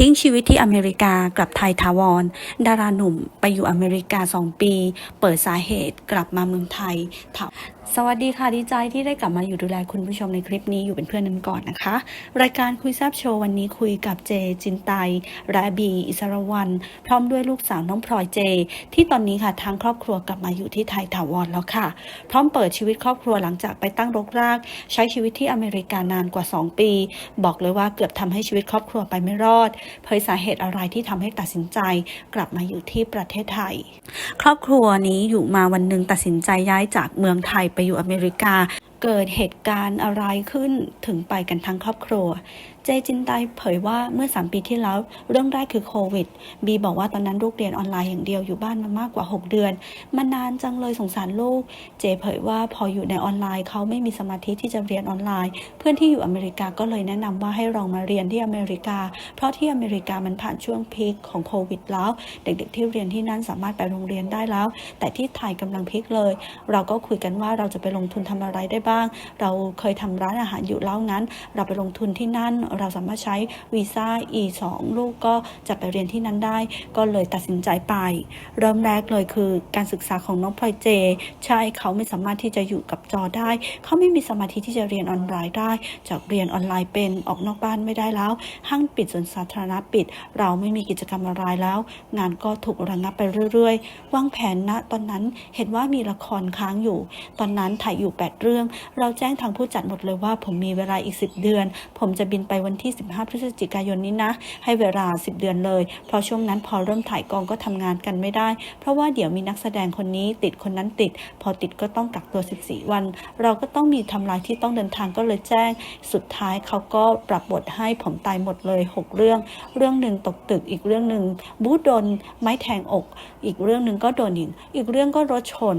ทิ้งชีวิตที่อเมริกากลับไทยทาวร ดาราหนุ่มไปอยู่อเมริกา2ปี เปิดสาเหตุกลับมาเมืองไทย สวัสดีค่ะดีใจที่ได้กลับมาอยู่ดูแลคุณผู้ชมในคลิปนี้อยู่เป็นเพื่อนกันก่อนนะคะ รายการคุยแซบโชว์วันนี้คุยกับเจจินไตและบี อิสรวัน พร้อมด้วยลูกสาวน้องพลอยเจ ที่ตอนนี้ค่ะทางครอบครัวกลับมาอยู่ที่ไทยถาวรแล้วค่ะ พร้อมเปิดชีวิตครอบครัวหลังจากไปตั้งรกราก ใช้ชีวิตที่อเมริกานานกว่า 2 ปี บอกเลยว่าเกือบทำให้ชีวิตครอบครัวไปไม่รอดเผยสาเหตุอะไรที่ทำให้ตัดสินใจกลับมาอยู่ที่ประเทศไทย ครอบครัวนี้อยู่มาวันหนึ่งตัดสินใจย้ายจากเมืองไทยไปอยู่อเมริกาเกิดเหตุการณ์อะไรขึ้นถึงไปกันทั้งครอบครัว เจจินไตเผยว่าเมื่อ 3 ปีที่แล้ว เรื่องแรกคือโควิด บีบอกว่าตอนนั้นลูกเรียนออนไลน์อย่างเดียวอยู่บ้านมามากกว่า 6 เดือน มานานจังเลยสงสารลูก เจเผยว่าพออยู่ในออนไลน์เขาไม่มีสมาธิที่จะเรียนออนไลน์ เพื่อนที่อยู่อเมริกาก็เลยแนะนำว่าให้ลองมาเรียนที่อเมริกา เพราะที่อเมริกามันผ่านช่วงพีคของโควิดแล้ว เด็กๆที่เรียนที่นั่นสามารถไปโรงเรียนได้แล้ว แต่ที่ไทยกำลังพีคเลย เราก็คุยกันว่าเราจะไปลงทุนทำอะไรได้บ้าง เราเคยทำร้านอาหารอยู่แล้วงั้น เราไปลงทุนที่นั่นเราสามารถใช้วีซ่า E2 ลูกก็จะไปเรียนที่นั้นได้ ก็เลยตัดสินใจไป เริ่มแรกเลยคือการศึกษาของน้องพลอยเจ ใช่เขาไม่สามารถที่จะอยู่กับจอได้ เขาไม่มีสมาธิที่จะเรียนออนไลน์ได้ จากเรียนออนไลน์เป็นออกนอกบ้านไม่ได้แล้ว ห้างปิดสวนสาธารณะปิด เราไม่มีกิจกรรมอะไรแล้ว งานก็ถูกระงับไปเรื่อยๆ วางแผนณตอนนั้นเห็นว่ามีละครค้างอยู่ ตอนนั้นถ่ายอยู่ 8 เรื่อง เราแจ้งทางผู้จัดหมดเลยว่า ผมมีเวลาอีก 10 เดือน ผมจะบินไปวันันที่ 15 พฤศจิกายนนี้นะ ให้เวลา 10 เดือนเลย เพราะช่วงนั้นพอเริ่มถ่ายกองก็ทำงานกันไม่ได้ เพราะว่าเดี๋ยวมีนักแสดงคนนี้ติดคนนั้นติด พอติดก็ต้องกักตัว 14 วัน เราก็ต้องมีทำลายที่ต้องเดินทางก็เลยแจ้ง สุดท้ายเขาก็ปรับบทให้ผมตายหมดเลย 6 เรื่อง เรื่องหนึ่งตกตึกอีกเรื่องหนึ่งบูธโดนไม้แทงอก อีกเรื่องหนึ่งก็โดนยิงอีกเรื่องก็รถชน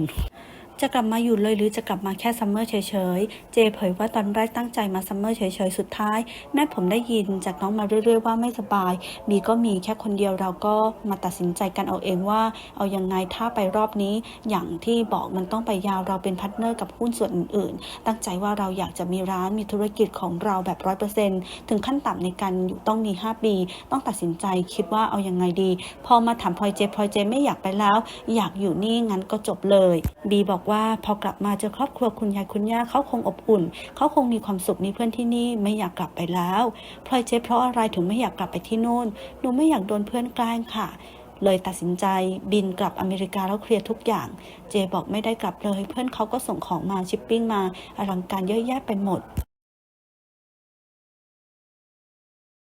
จะกลับมาอยู่เลยหรือจะกลับมาแค่ซัมเมอร์เฉยๆ เจเผยว่าตอนแรกตั้งใจมาซัมเมอร์เฉยๆ สุดท้าย แม่ผมได้ยินจากน้องมาเรื่อยๆ ว่าไม่สบาย มีก็มีแค่คนเดียวเราก็มาตัดสินใจกันเอาเองว่า เอายังไงถ้าไปรอบนี้ อย่างที่บอกมันต้องไปยาวเราเป็นพาร์ทเนอร์กับหุ้นส่วนอื่นๆ ตั้งใจว่าเราอยากจะมีร้านมีธุรกิจของเราแบบร้อยเปอร์เซ็นต์ถึงขั้นต่ำในการอยู่ต้องมี5ปีต้องตัดสินใจคิดว่าเอายังไงดี พอมาถามพลอยเจพลอยเจไม่อยากไปแล้ว อยากอยู่นี่งั้นก็จบเลยบีบอกว่าพอกลับมาเจอครอบครัวคุณยายคุณย่าเขาคงอบอุ่น เขาคงมีความสุขมีเพื่อนที่นี่ไม่อยากกลับไปแล้วพลอยเจเพราะอะไรถึงไม่อยากกลับไปที่นู่นหนูไม่อยากโดนเพื่อนแกล้งค่ะเลยตัดสินใจบินกลับอเมริกาแล้วเคลียร์ทุกอย่าง เจบอกไม่ได้กลับเลย เพื่อนเขาก็ส่งของมาชิปปิ้งมาอลังการเยอะแยะไปหมด